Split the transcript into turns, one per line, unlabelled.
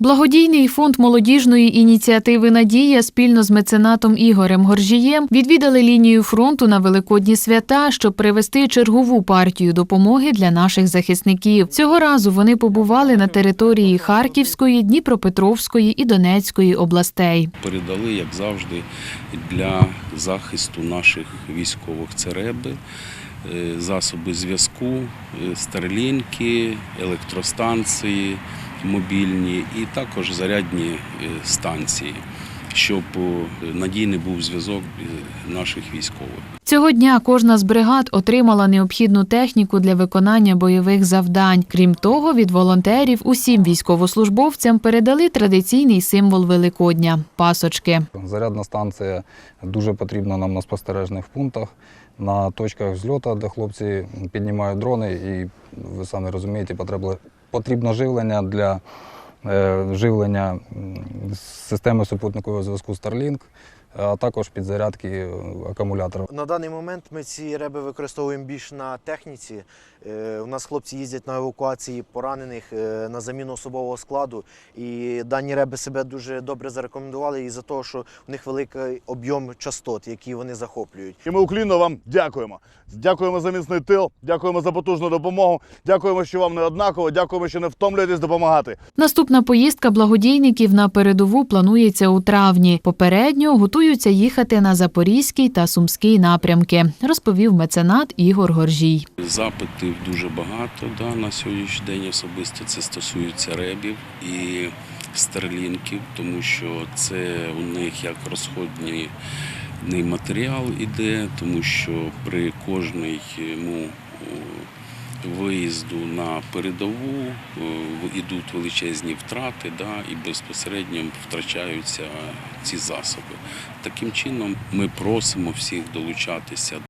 Благодійний фонд молодіжної ініціативи Надія спільно з меценатом Ігорем Горжієм відвідали лінію фронту на великодні свята, щоб привезти чергову партію допомоги для наших захисників. Цього разу вони побували на території Харківської, Дніпропетровської і Донецької областей.
передали, як завжди, для захисту наших військових цереби, засоби зв'язку, е, старлінки, електростанції мобільні і також зарядні е, станції, щоб е, надійний був зв'язок е, наших військових.
Цього дня кожна з бригад отримала необхідну техніку для виконання бойових завдань. Крім того, від волонтерів усім військовослужбовцям передали традиційний символ Великодня пасочки.
Зарядна станція дуже потрібна нам на спостережних пунктах, на точках взльоту, де хлопці піднімають дрони, і ви самі розумієте, потрібно живлення для живлення м, системи супутникового зв'язку Starlink, а також підзарядки е, акумулятора.
На даний момент ми ці реби використовуємо більш на техніці. Е, У нас хлопці їздять на евакуації поранених е, на заміну особового складу. І дані реби себе дуже добре зарекомендували із-за того, що в них великий об'єм частот, які вони захоплюють.
І ми уклінно вам дякуємо. Дякуємо за міцний тил, дякуємо за потужну допомогу. Дякуємо, що вам не однаково. Дякуємо, що не втомлюєтесь допомагати.
Наступна поїздка благодійників на передову планується у травні. Попередньо готуються їхати на Запорізький та Сумський напрямки, розповів меценат Ігор Горжій.
Запитів дуже багато да, на сьогоднішній день особисто це стосується ребів і старлінків, тому що це у них як розходний матеріал іде, тому що при кожному виїзду на передову е, йдуть величезні втрати да, і безпосередньо втрачаються ці засоби. Таким чином ми просимо всіх долучатися